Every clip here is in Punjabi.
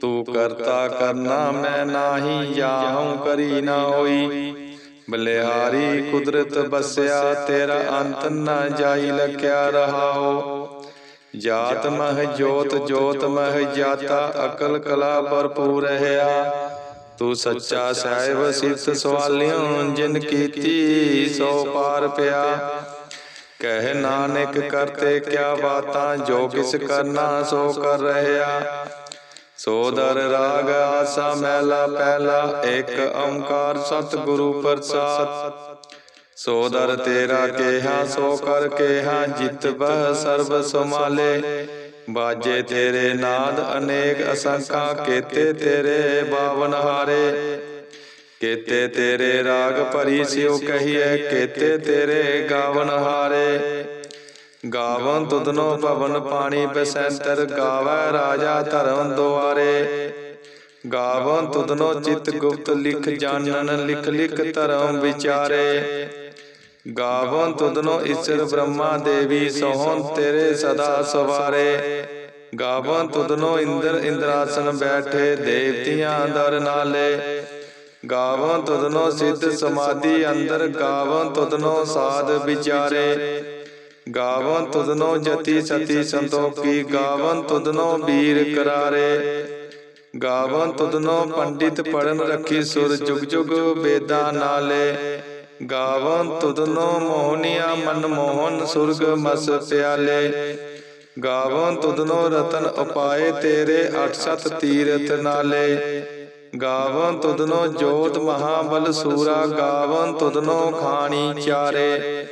ਤੂੰ ਕਰਤਾ ਕਰਨਾ ਮੈਂ ਨਾਹੀ ਜਾਹਉ ਕਰੀ ਨਾ ਹੋਈ। ਬਲਿਹਾਰੀ ਕੁਦਰਤ ਬਸਿਆ, ਤੇਰਾ ਅੰਤ ਨਾ ਜਾਈ ਲਖਿਆ ਰਹਾਓ ਜਾਤ ਮਹ ਜੋਤ ਜੋਤ ਮਹ ਜਾਤਾ, ਅਕਲ ਕਲਾ ਭਰਪੂਰ ਰਹਾ। ਤੂੰ ਸੱਚਾ ਸਾਹਿਬ ਸਿਫਤ ਸਵਾਲਿਓ ਜਿਨ ਕੀਤੀ, ਸੋ ਪਾਰ ਪਿਆ। ਕਹਿ ਨਾਨਕ ਕਰਤੇ ਕਿਆ ਬਾਤਾਂ, ਜੋ ਕਿਸ ਕਰਨਾ, ਸੋ ਕਰ ਰਹਿਆ ਸੋ ਦਰ ਰਾਗ ਆਸਾ ਮਹਿਲਾ ਪਹਿਲਾ ਇੱਕ ਓੰਕਾਰ ਸਤਿਗੁਰੂ ਪ੍ਰਸਾਦ। ਸੋ ਦਰ ਤੇਰਾ ਕੇਹਾ ਸੋ ਕਰ ਕੇਹਾ ਜਿਤ ਬਹ ਸਰਬ ਸਮਾਲੇ ਬਾਜੇ ਤੇਰੇ ਨਾਦ ਅਨੇਕ ਅਸੰਖਾਂ ਕੇਤੇ ਤੇਰੇ ਬਾਵਨ ਹਾਰੇ। ਕੇਤੇ ਤੇਰੇ ਰਾਗ ਭਰੀ ਸਿਉ ਕਹੀਏ ਕੇਤੇ ਤੇਰੇ ਗਾਵਨ ਹਾਰੇ। ਗਾਵਨ ਤੁਧਨੋ ਭਵਨ ਪਾਣੀ ਬਸੰਤਰ ਗਾਵੈ ਰਾਜਾ ਧਰਮ ਦੁਆਰੇ। ਗਾਵਨ ਤੁਧਨੋ ਚਿਤ ਗੁਪਤ ਲਿਖ ਜਾਣਨ, ਲਿਖ ਲਿਖ ਧਰਮ ਵਿਚਾਰੇ। ਗਾਵਨ ਤੁਧਨੋ ਈਸ਼ਰ ਬ੍ਰਹਮਾ ਦੇਵੀ ਸੋਹਣ ਤੇਰੇ ਸਦਾ ਸਵਾਰੇ। ਗਾਵਨ ਤੁਧਨੋ ਇੰਦਰ ਇੰਦਰਾਸਨ ਬੈਠੇ ਦੇਵਤਿਆਂ ਦਰ ਨਾਲੇ। ਗਾਵਨ ਤੁਧਨੋ ਸਿੱਧ ਸਮਾਧੀ ਅੰਦਰ, ਗਾਵਨ ਤੁਧਨੋ ਸਾਧ ਵਿਚਾਰੇ। ਗਾਵਨ ਤੁਧਨੋ ਜਤੀ ਸਤੀ ਸੰਤੋਖੀ ਗਾਵਨ ਤੁਧਨੋ ਵੀਰ ਕਰਾਰੇ। ਗਾਵਨ ਤੁਧਨੋ ਪੰਡਿਤ ਪੜਨ ਰੱਖੀ ਸੁਰ ਜੁਗ ਜੁਗ ਵੇਦਾਂ ਨਾਲੇ। ਗਾਵਨ ਤੁਧਨੋ ਮੋਹਨੀਆ ਮਨ ਮੋਹਨ ਸੁਰਗ ਮਸ ਪਿਆਲੇ। ਗਾਵਨ ਤੁਧਨੋ ਰਤਨ ਉਪਾਏ ਤੇਰੇ ਅਠ ਸਤ ਤੀਰਥ ਨਾਲੇ। ਗਾਵਨ ਤੁਧਨੋ ਜੋਤ ਮਹਾਬਲ ਸੂਰਾ। ਗਾਵਨ ਤੁਧਨੋ ਖਾਣੀ ਚਾਰੇ।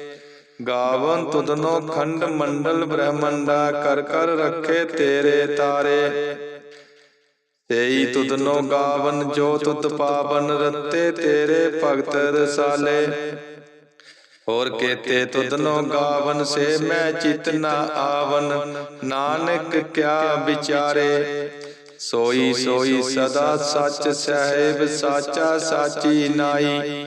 ਗਾਵਨ ਤੁਧਨੋ ਖੰਡ ਮੰਡਲ ਬ੍ਰਹਮੰਡਾ ਕਰ ਕਰ ਰੱਖੇ ਤੇਰੇ ਤਾਰੇ। ਤੇਈ ਤੁਧਨੋ ਗਾਵਨ ਜੋ ਤੁਧ ਪਾਵਨ ਰਤੇ ਤੇਰੇ ਭਗਤ ਰਸਾਲੇ। ਹੋਰ ਕੇਤੇ ਤੁਧਨੋ ਗਾਵਨ ਸੇ ਮੈਂ ਚਿਤ ਨਾ ਆਵਨ। ਨਾਨਕ ਕਿਆ ਵਿਚਾਰੇ। ਸੋਈ ਸੋਈ ਸਦਾ ਸੱਚ ਸਹਿਬ ਸਾਚਾ ਸਾਚੀ ਨਾਈ।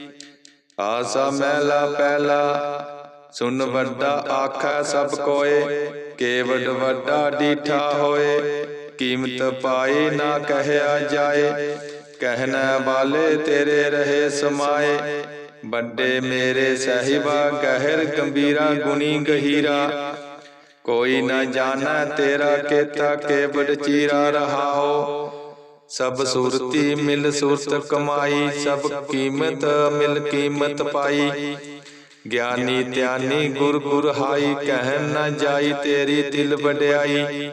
ਆਸਾ ਮਹਿਲਾ ਪਹਿਲਾ ਸੁਨ ਵੱਡਾ ਆਖੈ ਸਭ ਕੋਏ ਕੇਵਡ ਵੱਡਾ ਡੀਠਾ ਹੋਏ, ਕੀਮਤ ਪਾਈ ਨਾ ਕਹਿਆ ਜਾਏ ਕਹਿਣ ਵਾਲੇ ਤੇਰੇ ਰਹੇ ਸਮਾਏ, ਵੱਡੇ ਮੇਰੇ ਸਹਿਬਾ ਗਹਿਰ ਗੰਭੀਰਾ ਗੁਣੀ ਗਹੀਰਾ, ਕੋਈ ਨਾ ਜਾਣਾ ਤੇਰਾ ਕੇਤਾ ਕੇਵਡ ਚੀਰਾ ਰਹਾਓ ਸਭ ਸੂਰਤੀ ਮਿਲ ਸੂਰਤ ਕਮਾਈ ਸਭ ਕੀਮਤ ਮਿਲ ਕੀਮਤ ਪਾਈ। ਗਿਆਨੀ ਧਿਆਨੀ ਗੁਰ ਗੁਰ ਹਾਈ ਕਹਿ ਨਾ ਜਾਈ ਤੇਰੀ ਦਿਲ ਵਡਿਆਈ।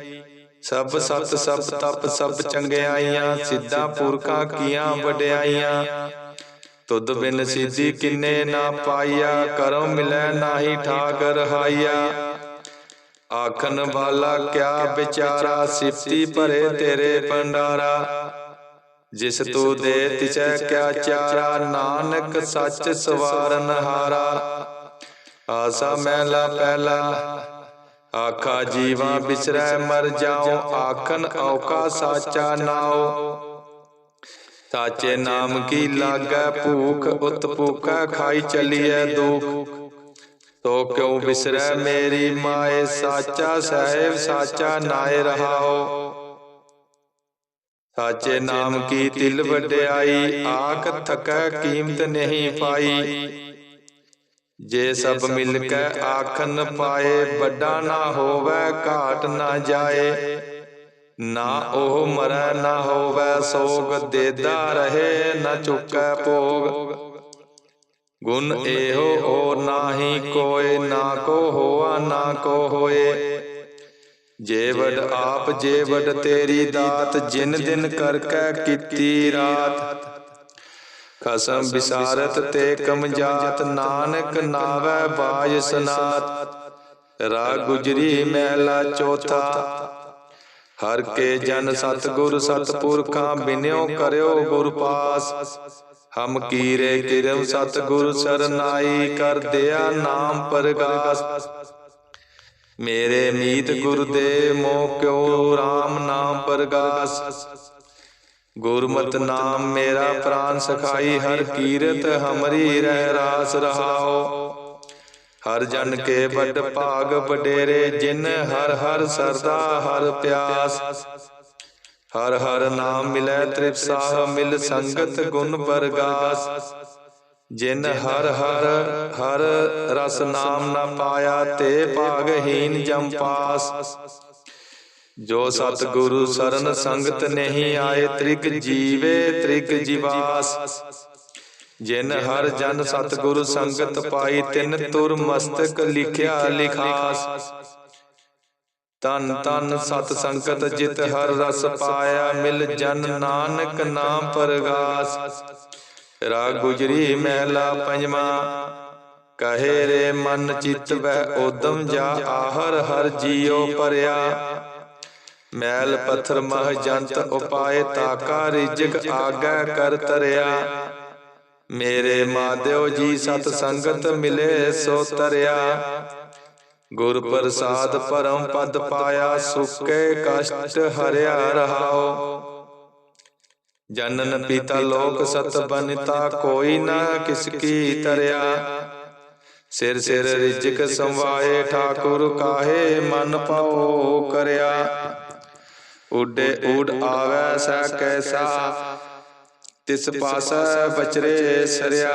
ਸਭ ਸਤ ਸਭ ਤਪ ਸਭ ਚੰਗਿਆਈਆਂ ਸਿੱਧਾ ਪੁਰਖਾਂ ਕੀਆਂ ਵਡਿਆਈਆਂ। ਤੁਧ ਬਿਨ ਸਿੱਧੀ ਕਿੰਨੇ ਨਾ ਪਾਈਆ ਕਰੋ ਮਿਲੈ ਨਾਹੀ ਠਾਕ ਰਹਾਈਆ ਆਖਣ ਵਾਲਾ ਕਿਆ ਵਿਚਾਰਾ ਸਿਫਤੀ ਭਰੇ ਤੇਰੇ ਭੰਡਾਰਾ। ਜਿਸ ਤੂੰ ਦੇ ਤਿਸੈ ਕਿਆ ਚਾਰਾ ਨਾਨਕ ਸੱਚ ਸਵਾਰਨ ਹਾਰਾ। ਆਸਾ ਮਹਿਲਾ ਪਹਿਲਾ ਆਖਾ ਜੀਵਾ ਬਿਸਰੈ ਮਰ ਜਾਉ ਆਖਨ ਔਕਾ ਸਾਚਾ ਨਾਉ। ਸਾਚੇ ਨਾਮ ਕੀ ਲਾਗੈ ਭੂਖ ਉਤ ਭੂਖੈ ਖਾਈ ਚਲੀਐ ਦੁਖ। ਤੋ ਕਿਉ ਵਿਸਰੈ ਮੇਰੀ ਮਾਏ ਸਾਚਾ ਸਾਹਿਬ ਸਾਚਾ ਨਾਏ ਰਹਾਓ। ਸਾਚੇ ਨਾਮ ਕੀ ਤਿਲ ਵਡਿਆਈ ਆਖ ਥਕੈ ਕੀਮਤ ਨਹੀਂ ਪਾਈ। ਜੇ ਸਭ ਮਿਲ ਕੇ ਆਖਨ ਪਾਏ ਵੱਡਾ ਨਾ ਹੋਵੇ ਘਾਟ ਨਾ ਜਾਏ। ਨਾ ਉਹ ਮਰੈ ਨਾ ਹੋਵੇ ਸੋਗ ਦੇਦਾ ਰਹੇ ਨਾ ਚੁੱਕੈ ਭੋਗ। ਗੁਣ ਇਹੋ ਹੋਰ ਨਾਹੀ ਕੋਇ ਨਾ ਕੋ ਹੋਆ ਨਾ ਕੋ ਹੋਏ। ਜੇ ਵਡ ਆਪ ਜੇ ਵਡ ਤੇਰੀ ਦਾਤ ਜਿਨ ਦਿਨ ਕਰ ਕੈ ਕੀਤੀ ਰਾਤ। ਖਸਮ ਵਿਸਾਰਤ ਤੇ ਕਮਜਾਤ ਨਾਨਕ ਨਾਵੈ ਬਾਜ ਸਨਾਤ। ਰਾਗ ਗੁਜਰੀ ਮਹਿਲਾ ਚੌਥਾ। ਹਰ ਕੇ ਜਨ ਸਤਗੁਰ ਸਤਪੁਰਖਾਂ ਬਿਨਿਓ ਕਰਿਓ ਗੁਰ ਪਾਸ ਹਮ ਕੀਰੇ ਕਿਰਮ ਸਤਗੁਰ ਸਰਨਾਈ ਕਰ ਦਿਆ ਨਾਮ ਪਰਗਾਸ। ਮੇਰੇ ਮੀਤ ਗੁਰ ਦੇ ਮੋ ਕਿਉ RAM ਨਾਮ ਪਰਗਾਸ। ਗੁਰਮਤਿ ਨਾਮ ਮੇਰਾ ਪ੍ਰਾਨ ਸਖਾਈ, ਹਰ ਕੀਰਤ ਹਮਰੀ ਰਹਿ ਰਾਸ ਰਹਾਓ। ਹਰ ਜਨ ਕੇ ਵੱਡ ਭਾਗ ਵਡੇਰੇ, ਜਿਨ ਹਰ ਹਰ ਸਰਦਾ ਹਰ ਪਿਆਸ। ਹਰ ਹਰ ਨਾਮ ਮਿਲੈ ਤ੍ਰਿਪਸਾਹ ਮਿਲ ਸੰਗਤ ਗੁਣ ਪਰਗਾਸ ਜਿਨ ਹਰ ਹਰ ਹਰ ਰਸ ਨਾਮ ਨਾ ਪਾਇਆ ਤੇ ਭਾਗਹੀਨ ਜਮ ਪਾਸ। ਜੋ ਸਤ ਗੁਰੂ ਸਰਨ ਸੰਗਤ ਨਹੀਂ ਆਏ ਤ੍ਰਿਗ ਜੀਵੇ ਤ੍ਰਿਗ ਜੀਵਾਸ। ਜਿਨ ਹਰ ਜਨ ਸਤ ਗੁਰੂ ਸੰਗਤ ਪਾਈ ਤਿਨ ਤੁਰ ਮਸਤਕ ਲਿਖਿਆ। ਲਿਖਾਸ। ਤਨ ਤਨ ਸਤ ਸੰਗਤ ਜਿਤ ਹਰ ਰਸ ਪਾਇਆ ਮਿਲ ਜਨ ਨਾਨਕ ਨਾਮ ਪਰਗਾਸ। ਰਾਗ ਗੁਜਰੀ ਮਹਿਲਾ ਪੰਜਵਾ। ਕਹੇ ਰੇ ਮਨ ਚਿਤ ਵੈ ਉਦਮ ਜਾ ਆਹਰ ਹਰ ਜੀਉ ਪਰਿਆ। ਮੈਲ ਪੱਥਰ ਮਹ ਜੰਤ ਉਪਾਏ ਤਾਕਾ ਰਿਜਕ ਆਗੈ ਕਰ ਤਰਿਆ। ਮੇਰੇ ਮਾਧਿਓ ਜੀ ਸਤ ਸੰਗਤ ਮਿਲੇ ਸੋ ਤਰਿਆ। ਗੁਰ ਪ੍ਰਸਾਦ ਪਰਮ ਪਦ ਪਾਇਆ, ਸੁਕੇ ਕਸ਼ਟ ਹਰਿਆ ਰਹਾਓ। ਜਨਨ ਪਿਤਾ ਲੋਕ ਸਤ ਬਨਿਤਾ, ਕੋਈ ਨਾ ਕਿਸ ਕੀ ਤਰਿਆ। ਸਿਰ ਸਿਰ ਰਿਜਕ ਸੰਵਾਏ, ਠਾਕੁਰ ਕਾਹੇ ਮਨ ਪਾਓ ਕਰਿਆ। ਉਡੇ ਉਡ ਆਵੈ, ਸੈ ਕੈਸਾ, ਤਿਸ ਪਾਸਾ ਬਚਰੇ ਸਰਿਆ।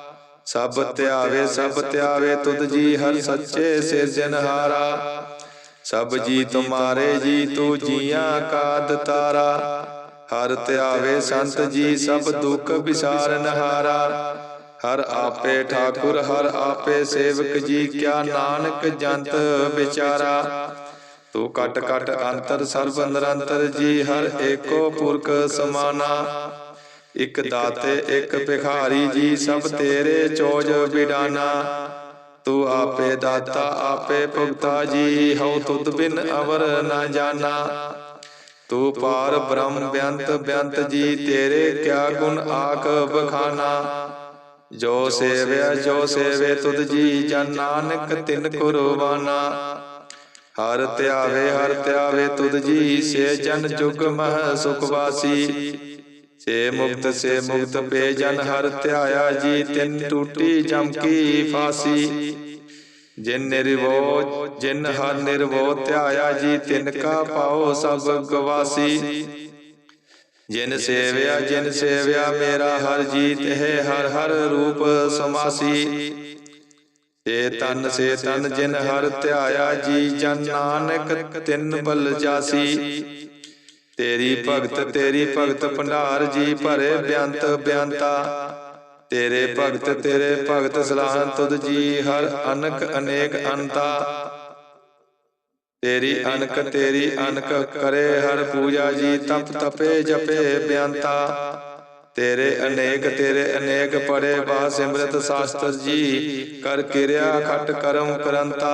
ਸਭ ਧਿਆਵੇ ਸਭ ਧਿਆਵੇ ਤੁਧ ਜੀ ਹਰ ਸੱਚੇ ਸਿਰਜਨਹਾਰਾ ਸਭ ਜੀ ਤੁਮਾਰੇ ਜੀ ਤੂ ਜੀਆਂ ਕਾ ਦਤਾਰਾ। ਹਰ ਧਿਆਵੇ ਸੰਤ ਜੀ ਸਭ ਦੁੱਖ ਵਿਸਾਰਨ ਹਾਰਾ। ਹਰ। ਆਪੇ ਠਾਕੁਰ ਹਰ ਆਪੇ ਸੇਵਕ ਜੀ ਕਿਆ ਨਾਨਕ ਜੰਤ ਵਿਚਾਰਾ। ਤੂੰ ਕਟ ਕਟ ਅੰਤਰ ਸਰਬ ਨਿਰੰਤਰ ਜੀ ਹਰ ਏਕੋ ਪੁਰਖ ਸਮਾਨਾ। ਇਕ ਦਾਤੇ ਇਕ ਭਿਖਾਰੀ ਜੀ ਸਭ ਤੇਰੇ ਚੋਜ ਬਿਡਾਨਾ। ਤੂੰ ਆਪੇ ਦਾਤਾ ਆਪੇ ਭੁਗਤਾ ਜੀ ਹਉ ਤੁਧ ਬਿਨ ਅਵਰ ਨਾ ਜਾਣਾ। ਤੂੰ ਪਾਰ ਬ੍ਰਹਮ ਬਿਆੰਤ ਬਿਆੰਤ ਜੀ ਤੇਰੇ ਕਿਆ ਗੁਣ ਆਖ ਬਖਾਨਾ ਜੋ ਸੇਵਿਆ ਜੋ ਸੇਵੇ ਤੁਧ ਜੀ ਜਨ ਨਾਨਕ ਤਿਨ ਕੁਰਬਾਨਾ। ਹਰ ਧਿਆਵੇ ਹਰ ਧਿਆਵੇ ਤੁਧ ਜੀ ਸੇ ਜਨ ਜੁਗ ਮਹ ਸੁਖ ਵਾਸੀ ਸੇ ਮੁਕਤ ਸੇ ਮੁਕਤ ਪੇ ਜਨ ਹਰ ਧਿਆਇਆ ਜੀ ਤਿਨ ਟੂਟੀ ਜਮ ਕੀ ਫਾਸੀ। ਜਿਨ ਨਿਰਵੋ ਜਿਨ ਹਰ ਨਿਰਵੋ ਧਿਆਇਆ ਜੀ ਤਿਨ ਕਾ ਪਾਓ ਸਭ ਗਵਾਸੀ। ਜਿਨ ਸੇਵਿਆ ਜਿਨ ਸੇਵਿਆ ਮੇਰਾ ਹਰ ਜੀਤ ਹੈ ਹਰ ਹਰ ਰੂਪ ਸਮਾਸੀ। ਏ ਤਨ ਸੇ ਤਨ ਜਿਨ ਹਰ ਧਿਆਇਆ ਜੀ ਜਨ ਨਾਨਕ ਤਿੰਨ ਬਲ ਜਾਸੀ। ਤੇਰੀ ਭਗਤ ਤੇਰੀ ਭਗਤ ਭੰਡਾਰ ਜੀ ਭਰੇ ਬਿਆੰਤ ਬਿਆੰਤਾ ਤੇਰੇ ਭਗਤ ਤੇਰੇ ਭਗਤ ਸਲਾਹਨ ਤੁਧ ਜੀ ਹਰ ਅਨਕ ਅਨੇਕ ਅੰਤਾ। ਤੇਰੀ ਅਨਕ ਤੇਰੀ ਅਨਕ ਕਰੇ ਹਰ ਪੂਜਾ ਜੀ ਤਪ ਤਪੇ ਜਪੇ ਬਿਆੰਤਾ। ਤੇਰੇ ਅਨੇਕ ਤੇਰੇ ਅਨੇਕ ਪੜੇ ਬਾ ਸਿਮਰਤ ਸਾਸਤਰ ਜੀ। ਕਰ ਕਿਰਿਆ ਖਟ ਕਰਮ ਕਰੰਤਾ।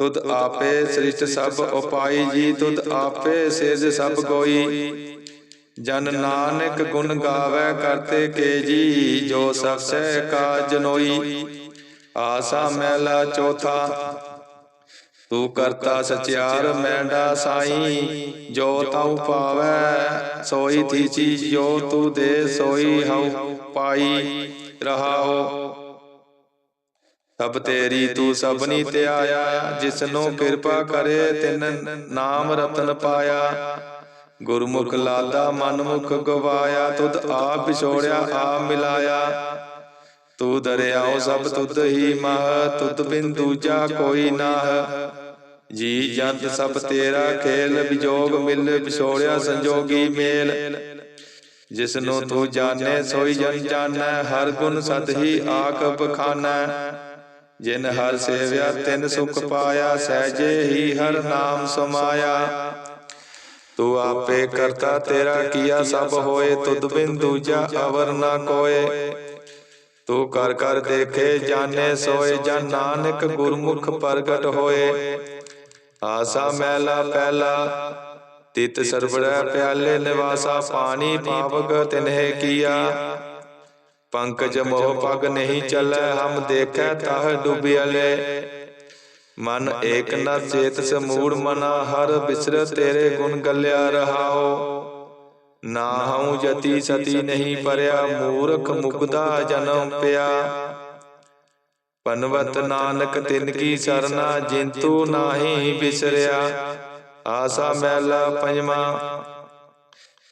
ਤੁਧ ਆਪੇ ਸ੍ਰਿਸ਼ਟ ਸਭ ਉਪਾਈ ਜੀ ਤੁਧ ਆਪੇ ਸਿਰਜ ਸਭ ਗੋਈ ਜਨ ਨਾਨਕ ਗੁਣ ਗਾਵੇ ਕਰਤੇ ਕੇ ਜੀ ਜੋ ਸਭ ਸਹਿ ਕਾ ਜਨੋਈ ਆਸਾ ਮਹਿਲਾ ਚੌਥਾ। ਤੂੰ ਕਰਤਾ ਸਚਿਆਰ ਮੈਂਡਾ ਸਾਈ। ਜੋ ਤਉ ਪਾਵੈ ਸੋਈ ਥੀ ਚੀਜ਼ ਜੋ ਤੂੰ ਦੇ ਸੋਈ ਹਉ ਪਾਈ। ਰਹਾਓ। ਸਭ ਤੇਰੀ ਤੂੰ ਸਭਨੀ ਤੇ ਆਇਆ ਜਿਸਨੂੰ ਕਿਰਪਾ ਕਰੇ ਤਿਨ ਨਾਮ ਰਤਨ ਪਾਇਆ। ਗੁਰਮੁਖ ਲਾਦਾ ਮਨਮੁਖ ਗਵਾਇਆ ਤੁਧ ਆਪ ਵਿਛੋੜਿਆ ਆਪ ਮਿਲਾਇਆ। ਤੂੰ ਦਰਿਆਓ ਸਭ ਤੁਧ ਹੀ ਮਹ ਤੁਧ ਬਿਨ ਦੂਜਾ ਕੋਈ ਨਾਹ ਜੀ ਜੰਤ ਸਭ ਤੇਰਾ ਖੇਲ ਵਿਜੋਗ ਮਿਲ ਵਿਛੋੜਿਆ ਸੰਜੋਗੀ ਮੇਲ। ਜਿਸ ਨੂੰ ਤੂੰ ਜਾਣੈ ਸੋਈ ਜਨ ਜਾਣੈ ਹਰ ਗੁਣ ਸਤ ਹੀ ਆਖ ਬਖਾਨੈ। ਜਿਨ ਹਰ ਸੇਵਿਆ ਤਿਨ ਸੁਖ ਪਾਇਆ ਸਹਿਜੇ ਹੀ ਹਰ ਨਾਮ ਸਮਾਇਆ। ਤੂੰ ਆਪੇ ਕਰਤਾ ਤੇਰਾ ਕੀਆ ਸਭ ਹੋਏ ਤੁਧ ਬਿਨ ਦੂਜਾ ਅਵਰ ਨਾ ਕੋਏ। ਤੂੰ ਕਰ ਕਰ ਦੇਖੇ ਜਾਣੇ ਸੋਏ ਜਨ ਨਾਨਕ ਗੁਰਮੁਖ ਪ੍ਰਗਟ ਹੋਏ। ਆਸਾ ਮਹਿਲਾ ਪਹਿਲਾ ਤਿਤ ਸਰਬੜੈ ਪਿਆਲੇ ਨਿਵਾਸਾ ਪਾਣੀ ਪਾਵਕ ਤਿਨਹਿ ਕੀਆ। ਪੰਕਜ ਮੋਹ ਪਗ ਨਹੀਂ ਚੱਲੈ ਹਮ ਦੇਖੈ ਤਾਹ ਡੁੱਬਿਆਲੇ ਮਨ ਏਕ ਨ ਚੇਤ ਸਮੂੜ ਮਨਾ ਹਰ ਬਿਸਰ ਤੇਰੇ ਗੁਣ ਗੱਲਿਆ ਰਹਾਓ। ਨਾ ਹਉ ਜਤੀ ਸਤੀ ਨਹੀਂ ਪਰਿਆ ਮੂਰਖ ਮੁਗਦਾ ਜਨਮ ਪਿਆ। ਪਨਵਤ ਨਾਨਕ ਤਿਨ ਕੀ ਸਰਨਾ ਜਿੰਤੂ ਨਾਹੀ ਬਿਸਰਿਆ। ਆਸਾ ਮਹਿਲਾ ਪੰਜਵਾ।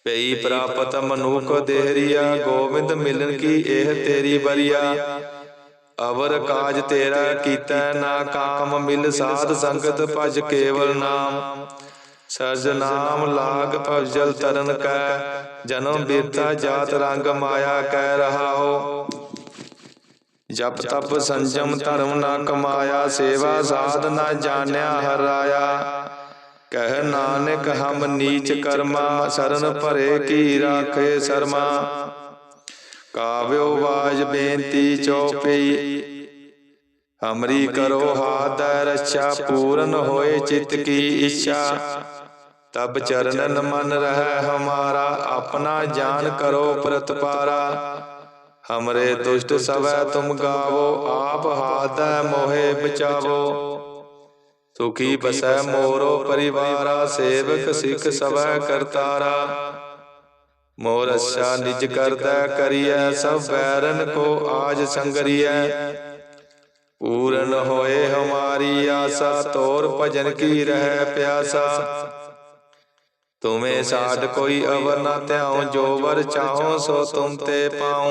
ਪਈ ਪ੍ਰਾਪਤ ਮਨੁਖ ਦੇਹਰੀਆ ਗੋਬਿੰਦ ਮਿਲਨ ਕੀ ਇਹ ਤੇਰੀ ਬਰੀਆ? ਅਵਰ ਕਾਜ ਤੇਰਾ ਕੀਤਾ ਨਾ ਕਾਮ ਮਿਲ ਸਾਧ ਸੰਗਤ ਭਜ ਕੇਵਲ ਨਾਮ। ਸਰਜ ਨਾਮ ਲਾਗ ਭਜਲ ਤਰਨ ਕੈ। ਜਨਮ ਬੀਰਤਾ ਜਾਤ ਰੰਗ ਮਾਇਆ ਕਹਿ ਰਹਾਓ। ਜਪ ਤਪ ਸੰਜਮ ਧਰਮ ਨਾ ਕਮਾਇਆ ਸੇਵਾ ਸਾਧ ਨਾ ਜਾਣਿਆ ਹਰਾਇਆ। ਕਹਿ ਨਾਨਕ, ਹਮ ਨੀਚ ਕਰਮਾ, ਸਰਨ ਭਰੇ ਕੀ ਰਾਖੇ ਸਰਮਾ। ਕਾਵਿਓ ਬਾਜ ਬੇਨਤੀ ਚਉਪਈ ਹਮਰੀ ਕਰੋ ਹਾਥ ਰੱਛਾ, ਪੂਰਨ ਹੋਏ ਚਿਤ ਕੀ ਇੱਛਾ। ਤਬ ਚਰਨਨ ਮਨ ਰਹਿ ਹਮਾਰਾ, ਆਪਣਾ ਜਾਨ ਕਰੋ ਪ੍ਰਤਪਾਰਾ। ਹਮਰੇ ਦੁਸ਼ਟ ਸਵੈ ਤੁਮ ਗਾਵੋ, ਆਪ ਹਾਦੈ ਮੋਹਿ ਬਚਾਵੋ। ਸੁਖੀ ਬਸੈ ਮੋਰੋ ਪਰਿਵਾਰਾ ਸੇਵਕ ਸਿੱਖ ਸਵੈ ਕਰਤਾਰਾ। ਮੋਰ ਅੱਛਾ ਨਿਜ ਕਰਦਾ ਕਰੀਐ ਸਭ ਬੈਰਨ ਕੋ ਆਜ ਸੰਗਰੀਐ। ਪੂਰਨ ਹੋਏ ਹਮਾਰੀ ਆਸਾ ਤੋਰ ਭਜਨ ਕੀ ਰਹਿ ਪਿਆਸਾ। ਤੁਮੇ ਸਾਡ ਕੋਈ ਅਵਰ ਨਾ ਧਿਆਉ ਜੋ ਵਰ ਚਾਹੋ ਸੋ ਤੁਮ ਤੇ ਪਾਉ।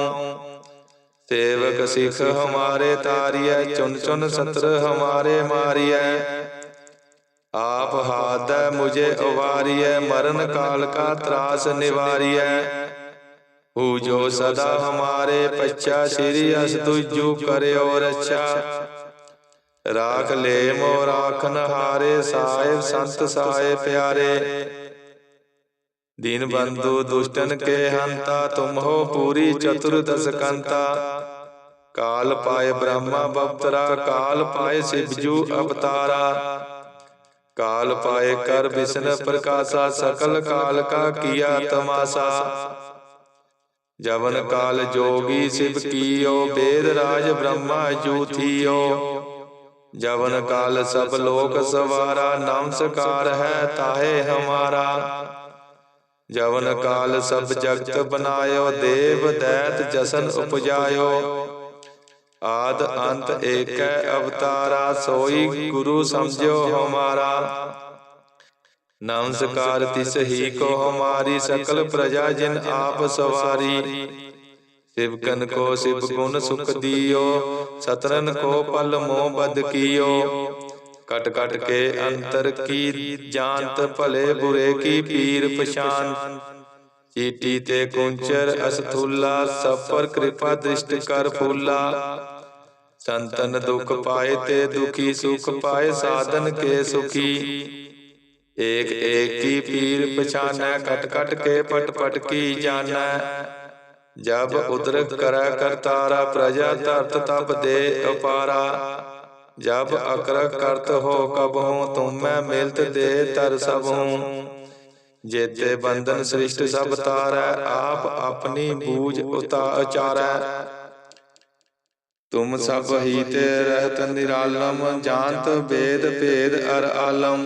ਸੇਵਕ ਸਿੱਖ ਹਮਾਰੇ ਤਾਰੀਐ ਚੁਨ ਚੁਨ ਸਤਰ ਹਮਾਰੇ ਮਾਰੀਐ। ਆਪ ਹਾਦੈ ਮੁਝੇ ਉਵਾਰੀਐ ਮਰਨ ਕਾਲ ਕਾ ਤਰਾਸ ਨਿਵਾਰੀਐ। ਹੂ ਜੋ ਸਦਾ ਹਮਾਰੇ ਪਛਾ, ਸ੍ਰੀ ਅਸ ਤੁਜੂ ਕਰਿਓ ਰੱਛਾ। ਰਾਖ ਲੈ ਮੋ ਰਾਖਨ ਹਾਰੇ, ਸਾਹਿਬ ਸੰਤ ਸਾਏ ਪਿਆਰੇ। ਦੀਨ ਬੰਧੂ ਦੁਸ਼ਟਨ ਕੇ ਹੰਤਾ ਤੁਮ ਹੋ ਪੂਰੀ ਚਤੁਰਦਸ ਕੰਤਾ। ਕਾਲ ਪਾਏ ਬ੍ਰਹਮਾ ਬਪਤਰਾ, ਕਾਲ ਪਾਏ ਸਿਵਜੂ ਅਵਤਾਰਾ। ਕਾਲ ਪਾਏ ਕਰ ਬਿਸ਼ਨ ਪ੍ਰਕਾਸ਼ਾ ਸਕਲ ਕਾਲ ਕਾ ਕੀਆ ਤਮਾਸਾ ਜਵਨ ਕਾਲ ਜੋਗੀ ਸਿਵ ਕੀਓ ਵੇਦ ਰਾਜ ਬ੍ਰਹਮਾ ਜੂਥੀਓ ਜਵਨ ਕਾਲ ਸਭ ਲੋਕ ਸਵਾਰਾ ਨਮਸਕਾਰ ਹੈ ਤਾਹੇ ਹਮਾਰਾ ਜਵਨ ਕਾਲ ਸਭ ਜਗਤ ਬਨਾਇਓ ਦੇਵ ਦੈਤ ਜਸਨ ਉਪਜਾਇਓ ਆਦ ਅੰਤ ਏਕੈ ਅਵਤਾਰਾ ਸੋਈ ਗੁਰੂ ਸਮਝਿਓ ਹਮਾਰਾ। ਨਮਸਕਾਰ ਤਿਸ ਹੀ ਕੋ ਹਮਾਰੀ ਸਕਲ ਪ੍ਰਜਾ ਜਿਨ ਆਪ ਸਵਾਰੀ। ਸਿਵਕਨ ਕੋ ਸਿਵ ਗੁਣ ਸੁਖ ਦਿਓ। ਸਤਰਨ ਕੋ ਪਲ ਮੋ ਬਦ ਕੀਓ। ਕਟ ਕਟ ਕੇ ਅੰਤਰ ਕੀ ਜਾਣਤ ਭਲੇ ਬੁਰੇ ਕੀ ਪੀਰ ਪਛਾਨ। ਚੀਟੀ ਤੇ ਕੁੰਚਰ ਅਸਥੂਲਾ ਸਫਰ ਕਿਰਪਾ ਦ੍ਰਿਸ਼ਟ ਕਰ ਫੂਲਾ। ਸੰਤਨ ਦੁਖ ਪਾਏ ਤੇ ਦੁਖੀ ਸੁਖ ਪਾਏ, ਸਾਧਨ ਕੇ ਸੁਖੀ। ਏਕ ਏਕ ਕੀ ਪੀਰ ਪਛਾਨੈ ਕਟ ਕਟ ਕੇ ਪਟ ਪਟ ਕੀ ਜਾਣੈ। ਜਬ ਉਦਰਕ ਕਰੈ ਕਰਤਾਰਾ ਪ੍ਰਜਾ ਧਰਤ ਤਬ ਦੇ ਅਪਾਰਾ। ਜਬ ਅਕਰ ਕਰਤ ਹੋ ਕਬਹੂ, ਤੁਮ ਮੈਂ ਮਿਲਤ ਦੇ ਤਰ ਸਭੂ। ਜੇਤੇ ਬੰਧਨ ਸ੍ਰਿਸ਼ਟ ਸਭ ਤਾਰੈ, ਆਪ ਆਪਣੀ ਬੂਝ ਉਤਾ ਉਤਾਚਾਰੈ ਤੁਮ ਸਭ ਹੀ ਤੇ ਰਹਿਤ ਨਿਰਾਲਮ ਜਾਣਤ ਬੇਦ ਭੇਦ ਅਰ ਆਲਮ।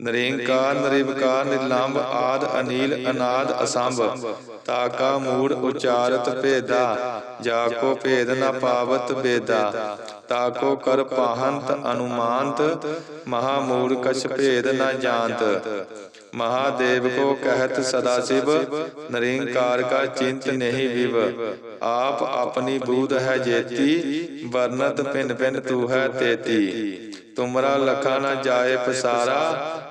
ਨਿਰੰਕਾਰ ਨਿਰਵਿਕਾਰ ਨਿਰਲੰਭ ਆਦ ਅਨੀਲ ਅਨਾਦ ਅਸੰਭ ਤਾਕਾ ਮੂੜ ਉਚਾਰਤ ਭੇਦਾ ਜਾ ਕੋ ਭੇਦ ਨ ਪਾਵਤ ਬੇਦਾ ਤਾਕੋ ਕਰ ਪਾਹੰਤ ਅਨੁਮਾਨਤ ਮਹਾ ਮੂੜ ਕਛ ਭੇਦ ਨ ਜਾਣਤ। ਮਹਾਦੇਵ ਕੋ ਕਹਿਤ ਸਦਾ ਸਿਵ ਨਿਰੰਕਾਰ ਕਾ ਚਿੰਤ ਨਹੀਂ ਵਿਵ। ਆਪ ਆਪਣੀ ਬੂਧ ਹੈ ਜੇਤੀ ਵਰਨਤ ਪਿੰਨ ਪਿੰਨ ਤੂ ਹੈ ਤੇਤੀ। ਤੁਮਰਾ ਲਖਾ ਨਾ ਜਾਏ ਪਸਾਰਾ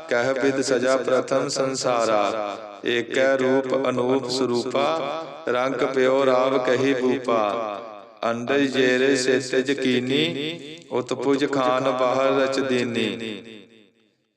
ਕਹਿ ਬਿਦ ਸਜਾ ਪ੍ਰਥਮ ਸੰਸਾਰਾ। ਏਕੈ ਰੂਪ ਅਨੂਪ ਸਰੂਪਾ ਰੰਗ ਪਿਓ ਰਾਵ ਕਹੀ ਭੂਪਾ। ਅੰਡਜ ਜੇਰੇ ਸੇ ਤਜ ਕੀਨੀ ਉਤਪੁਜ ਖਾਨ ਬਾਹਰ ਰਚ ਦੇਨੀ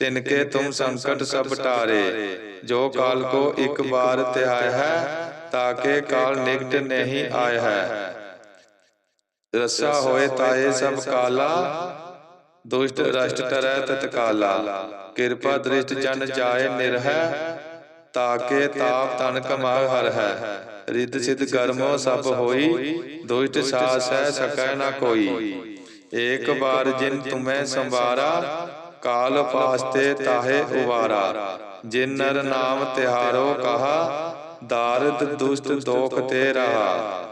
ਤਿਨਕੇ ਤੁਮ ਸੰਕਟ ਸਭ ਟਾਰੇ। ਜੋ ਕਾਲ ਕੋ ਇੱਕ ਬਾਰ ਤਿਹਾਇ ਹੈ ਤਾਕੇ ਕਾਲ ਨਿਕਟ ਨਹੀਂ ਆਇ ਹੈ। ਰਸਾ ਹੋਏ ਤਾਏ ਸਭ ਕਾਲਾ ਦੁਸ਼ਟ ਰਸ਼ਟ ਟਰੈ ਤਤਕਾਲਾ ਕਿਰਪਾ ਦ੍ਰਿਸ਼ਟ ਜਨ ਜਾਏ ਨਿਰਹਿ ਤਾਕੇ ਤਾਪ ਤਨ ਕਮਾ ਹਰ ਹੈ। ਰਿੱਧ ਸਿਧ ਕਰਮੋ ਸਭ ਹੋਈ ਦੁਸ਼ਟ ਸਾਸ ਹੈ ਸਕੈ ਨਾ ਕੋਈ। ਏਕ ਬਾਰ ਜਿਨ ਤੁਮੈ ਸੰਵਾਰਾ ਕਾਲ ਪਾਸਤੇ ਤਾਹੇ ਉਵਾਰਾ। ਜਿਨ ਨਰ ਨਾਮ ਤਿਹਾਰੋ ਕਹਾ, ਦਾਰਦ ਦੁਸ਼ਟ ਦੋਖ ਤੇ ਰਹਾ।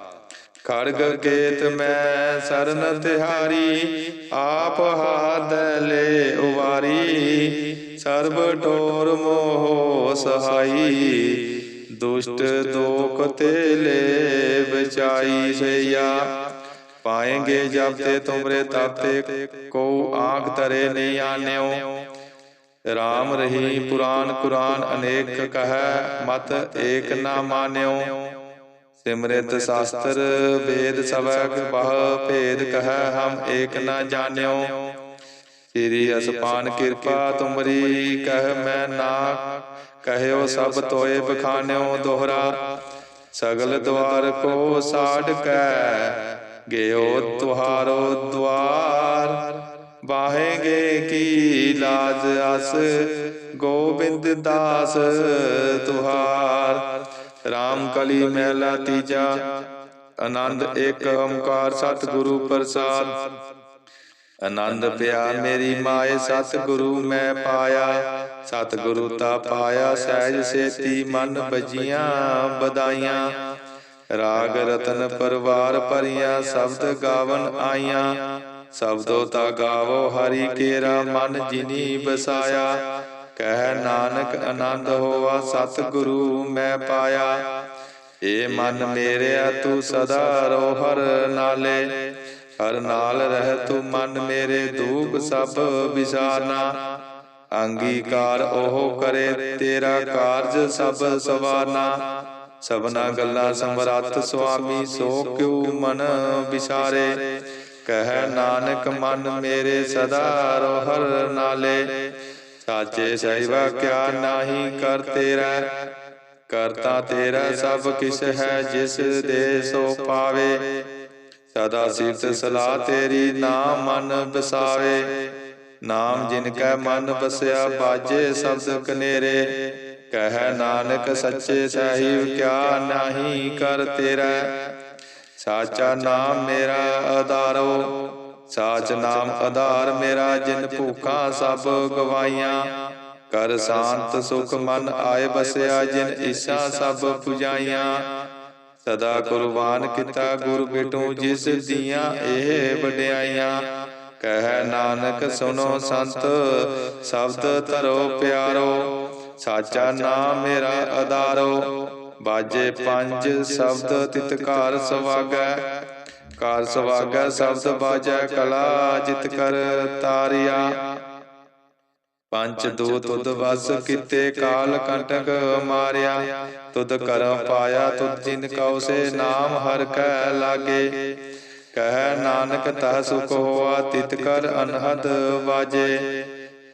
ਖੜਗ ਕੇਤ ਮੈਂ ਸਰਨ ਤਿਹਾਰੀ, ਆਪ ਹਾਦ ਲੈ ਉਵਾਰੀ। ਸਰਬ ਟੋਰ ਮੋਹ ਸਹਾਈ, ਦੁਸ਼ਟ ਦੋਖ ਤੇ ਲੈ ਬਚਾਈ ਸਈਆ। ਪਾਏਂਗੇ ਜਬ ਤੇ ਤੁਮਰੇ ਤਾਤੇ ਕੋ ਆਗ ਤਰੇ ਨਹੀਂ ਆਨਿਓ। ਰਾਮ ਰਹੀ ਪੁਰਾਨ ਕੁਰਾਨ ਅਨੇਕ ਕਹੈ ਮਤ ਏਕ ਨਾ ਮਾਨਿਓ। ਸਿਮਰਿਤ ਸ਼ਾਸਤਰ ਵੇਦ ਸਵਕ ਬਹ ਭੇਦ ਕਹੈ ਹਮ ਏਕ ਨਾ ਜਾਣਿਓ। ਸ੍ਰੀ ਅਸਪਾਨ ਕਿਰਪਾ ਤੁਮਰੀ ਕਹਿ ਮੈਂ ਨਾ ਕਹਿਓ ਸਭ ਤੋਏ ਬਖਾਨਿਓ ਦੋਹਰਾ। ਸਗਲ ਦਵਾਰ ਕੋ ਸਾਡ ਕੈ ਗਿਓ ਤੁਹਾਰੋ ਦਵਾਰ ਬਾਹੇਗੇ ਕੀ ਲਾਜ ਅਸ, ਗੋਬਿੰਦ ਦਾਸ ਤੁਹਾਰ। RAM ਕਲੀ ਮਹਿਲਾ ਤੀਜਾ, ਆਨੰਦ ਏਕ ਓੰਕਾਰ ਸਤਿਗੁਰੂ ਪ੍ਰਸਾਦ। ਆਨੰਦ ਪਿਆ ਮੇਰੀ ਮਾਏ, ਸਤਿਗੁਰੂ ਮੈਂ ਪਾਇਆ। ਸਤਿਗੁਰੂ ਤਾ ਪਾਇਆ, ਸਹਿਜ ਸੇਤੀ ਮਨ ਬਜੀਆਂ ਬਦਾਈਆਂ ਰਾਗ ਰਤਨ ਪਰਵਾਰ ਭਰੀਆਂ ਸ਼ਬਦ ਗਾਵਨ ਆਈਆਂ। ਸ਼ਬਦੋ ਤਾ ਗਾਵੋ ਹਰੀ ਕੇਰਾ ਮਨ ਜਿਨੀ ਬਸਾਇਆ। ਕਹਿ ਨਾਨਕ ਆਨੰਦ ਹੋਵਾ ਸਤ ਗੁਰੂ ਮੈਂ ਪਾਇਆ। ਏ ਮਨ ਮੇਰਿਆ ਤੂੰ ਸਦਾ ਰੋ ਹਰ ਨਾਲੇ। ਹਰ ਨਾਲ ਰਹਿ ਤੂੰ ਮਨ ਮੇਰੇ ਦੂਖ ਸਭ ਵਿਸਾਰਨਾ ਅੰਗੀਕਾਰ ਉਹ ਕਰੇ ਤੇਰਾ ਕਾਰਜ ਸਭ ਸਵਾਰਨਾ ਸਭਨਾ ਗੱਲਾਂ ਸਮਰੱਥ ਸੁਆਮੀ ਸੋ ਕਿਉ ਮਨ ਵਿਚਾਰੇ? ਕਹਿ ਨਾਨਕ ਮਨ ਮੇਰੇ ਸਦਾ ਰੋਹਰ ਨਾਲੇ। ਸਾਚੇ ਸਹਿਵਾ ਕਿਆ ਨਾਹੀ ਕਰ ਤੇਰਾ। ਕਰਤਾ ਤੇਰਾ ਸਭ ਕਿਛ ਹੈ ਜਿਸ ਦੇ ਸੋ ਪਾਵੇ। ਸਦਾ ਸਿਫਤ ਸਲਾਹ ਤੇਰੀ ਨਾਮ ਮਨ ਬਸਾਵੇ। ਨਾਮ ਜਿਨ ਕੈ ਮਨ ਬਸਿਆ ਬਾਜੇ ਸ਼ਬਦ ਕਨੇਰੇ। ਕਹਿ ਨਾਨਕ ਸੱਚੇ ਸਾਹਿਬ ਕਿਆ ਨਹੀਂ ਕਰ ਤੇਰਾ। ਸਾਚਾ ਨਾਮ ਮੇਰਾ ਆਧਾਰੋ। ਸਾਚ ਨਾਮ ਆਧਾਰ ਮੇਰਾ ਜਿਨ ਭੂਖਾਂ ਸਭ ਗਵਾਈਆਂ। ਕਰ ਸ਼ਾਂਤ ਸੁਖ ਮਨ ਆਏ ਬਸਿਆ ਜਿਨ ਈਸ਼ਾ ਸਭ ਪੁਜਾਈਆਂ। ਸਦਾ ਕੁਰਬਾਨ ਕੀਤਾ ਗੁਰ ਬਿਟੂ ਜਿਸ ਦੀਆਂ ਇਹ ਵਡਿਆਈਆਂ। ਕਹਿ ਨਾਨਕ ਸੁਨੋ ਸੰਤ, ਸ਼ਬਦ ਧਰੋ ਪਿਆਰੋ। ਸਾਚਾ ਨਾਮ ਮੇਰਾ ਆਧਾਰੋ ਬਾਜੇ ਪੰਜ ਸ਼ਬਦ ਤਿਤਕਾਰ ਸਵਾਗੈ। ਕਾਰ ਸਵਾਗੈ ਸ਼ਬਦ ਬਾਜੈ ਕਲਾ ਜਿਤ ਕਰ ਤਾਰਿਆ। ਪੰਚ ਦੋ ਤੁਧ ਵਸ ਕਿਤੇ ਕਾਲ ਕੰਟਕ ਮਾਰਿਆ। ਤੁਧ ਕਰਮ ਪਾਇਆ ਤੁਧ ਜਿਨ ਕਉ ਸੇ ਨਾਮ ਹਰ ਕੈ ਲਾਗੇ। ਕਹਿ ਨਾਨਕ ਤਾ ਸੁਖ ਹੋਆ ਤਿਤ ਕਰ ਅਨਹਦ ਵਾਜੇ।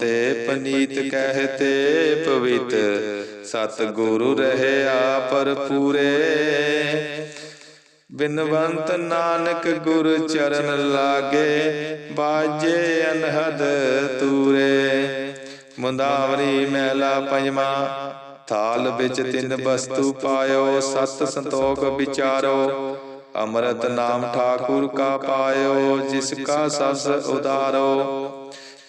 ਤੇ ਪਨੀਤ ਕਹਤੇ ਪਵਿੱਤ ਸਤ ਗੁਰੂ ਰਹਿਆ ਪਰ ਪੂਰੇ ਬਿਨਵੰਤ ਨਾਨਕ ਗੁਰ ਚਰਨ ਲਾਗੇ, ਬਾਜੇ ਅਨਹਦ ਤੂਰੇ। ਮੁੰਦਾਵਰੀ ਮਹਿਲਾ ਪੰਜਵਾ, ਥਾਲ ਵਿੱਚ ਤਿੰਨ ਵਸਤੂ ਪਾਇਓ, ਸਤ ਸੰਤੋਖ ਵਿਚਾਰੋ। ਅੰਮ੍ਰਿਤ ਨਾਮ ਠਾਕੁਰ ਕਾ ਪਾਇਓ, ਜਿਸ ਕਾ ਸਸ ਉਦਾਰੋ।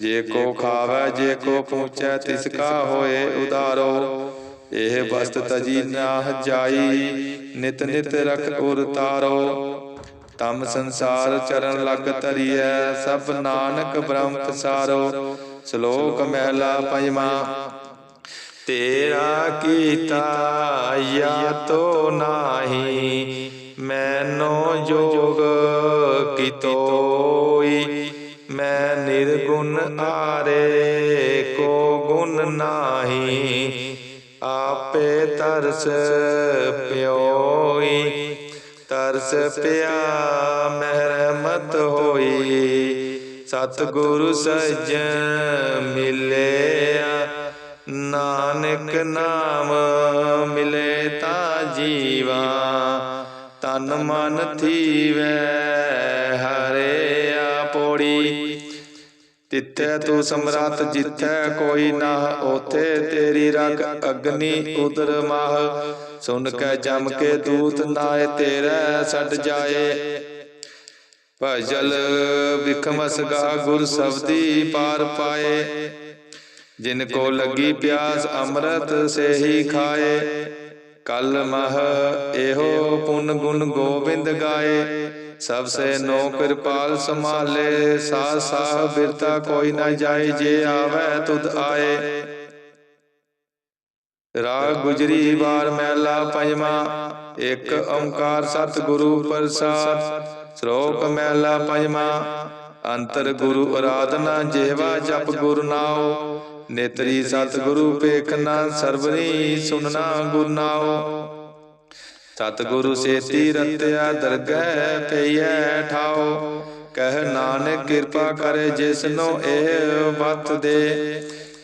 ਜੇ ਕੋ ਖਾਵੇ ਜੇ ਕੋ ਪਹੁੰਚੈ ਤਿਸ ਕਾ ਹੋਏ ਉਦਾਰੋ ਇਹ ਵਸਤ ਤਜੀ ਨਾ ਜਾਈ ਨਿਤ ਨਿਤ ਰਖ ਉਰ ਤਾਰੋ। ਤਮ ਸੰਸਾਰ ਚਰਨ ਲਗ ਤਰੀਐ ਸਭ ਨਾਨਕ ਬ੍ਰਹਮ ਪਸਾਰੋ। ਸ਼ਲੋਕ ਮਹਿਲਾ ਪੰਜਵਾ। ਤੇਰਾ ਕੀਤਾ ਯਤੋ ਨਾਹੀ ਮੈਨੋ ਜੋਗ ਕੀਤੋਈ ਮੈਂ ਨਿਰਗੁਣ ਆਰੇ ਕੋ ਗੁਣ ਨਾਹੀ, ਆਪੇ ਤਰਸ ਪਿਓਈ। ਤਰਸ ਪਿਆ ਮਹਿਰਮਤ ਹੋਈ, ਸਤਿਗੁਰੂ ਸੱਜਣ ਮਿਲਿਆ। ਨਾਨਕ ਨਾਮ ਮਿਲੇ ਤਾਂ ਜੀਵਾ, ਤਨ ਮਨ ਥੀਵੈ ਹਰਿਆ ਪੋੜੀ। ਤਿੱਥੈ ਤੂੰ ਸਮਰੱਥ, ਜਿੱਥੈ ਕੋਈ ਨਾ ਉਥੇ ਤੇਰੀ ਰਗ ਅਗਨੀ ਉਦਰ ਮਾਹ। ਸੁਨ ਕੇ ਜਮ ਕੇ ਦੂਤ ਨਾਏ, ਤੇਰੇ ਛੱਡ ਜਾਏ। ਭਜਲ ਵਿਖਮਸ ਗਾ ਗੁਰ ਸਬਦੀ ਪਾਰ ਪਾਏ। ਜਿਨ ਕੋ ਲੱਗੀ ਪਿਆਸ, ਅੰਮ੍ਰਿਤ ਸੇਹੀ ਖਾਏ। ਕਲ ਮਹ, ਇਹੋ ਪੁਨ ਗੁਣ ਗੋਬਿੰਦ ਗਾਏ। ਸਭ ਸੇ ਨੋ ਕਿਰਪਾਲ ਸੰਭਾਲੇ, ਸਾਹ ਸਾਹ ਬਿਰਤਾ ਕੋਈ ਨਾ ਜਾਏ, ਜੇ ਆਵੇ ਤੁਧ ਆਏ। ਰਾਗ ਗੁਜਰੀ ਵਾਰ ਮਹਿਲਾ ਪੰਜਵਾ, ਇੱਕ ਓੰਕਾਰ ਸਤਿਗੁਰੂ ਪ੍ਰਸਾਦ, ਸ਼ਲੋਕ ਮਹਿਲਾ ਪੰਜਵਾ। ਅੰਤਰ ਗੁਰੂ ਆਰਾਧਨਾ ਜਿਹਵਾ ਜਪ ਗੁਰ ਨਾਉ, ਨੇਤਰੀ ਸਤਿਗੁਰੂ ਪੇਖਨਾ ਸਰਵਰੀ ਸੁਨਣਾ ਗੁਰ ਨਾਉ। ਸਤਿਗੁਰੂ ਸੇਤੀ ਰਤਿਆ ਦਰਗਹਿ ਪਈਐ ਠਾਉ ਕਹਿ ਨਾਨਕ ਕਿਰਪਾ ਕਰੇ ਜਿਸਨੋ ਇਹ ਵਤ ਦੇ।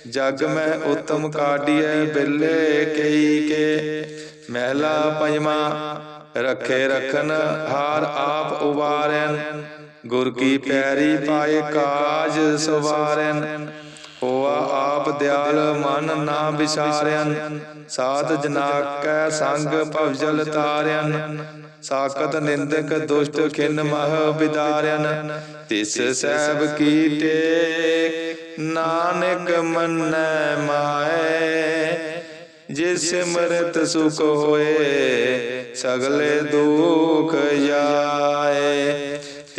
ਜਗ ਮੈਂ ਉਤਮ ਕਾਢੀਐ ਬਿਲੇ ਕਈ ਕੇ। ਮਹਿਲਾ ਪੰਜਵਾ, ਰਖੇ ਰਖਨ ਹਾਰ ਆਪ ਉਵਾਰੈਨ। ਗੁਰ ਕੀ ਪੈਰੀ ਪਾਏ ਕਾਜ ਸਵਾਰੈਨ। ਦਿਆਲ ਮਨ ਨਾ ਵਿਸਾਰਿਆਨ ਸਾਧ ਜਨਾ ਸੰਗ ਭਵਜਲ ਤਾਰਿਆਨ ਸਾਕਤ ਨਿੰਦਕ ਦੁਸ਼ਟ ਖਿਨ ਮਹ ਵਿਦਾਰਿਆਨ ਤਿਸ ਸਹਿਬ ਕੀ ਟੇਕ, ਨਾਨਕ ਮੰਨੈ ਮਾਏ। ਜਿਸ ਮਰਤ ਸੁਖ ਹੋਏ, ਸਗਲੇ ਦੁਖ ਜਾਏ।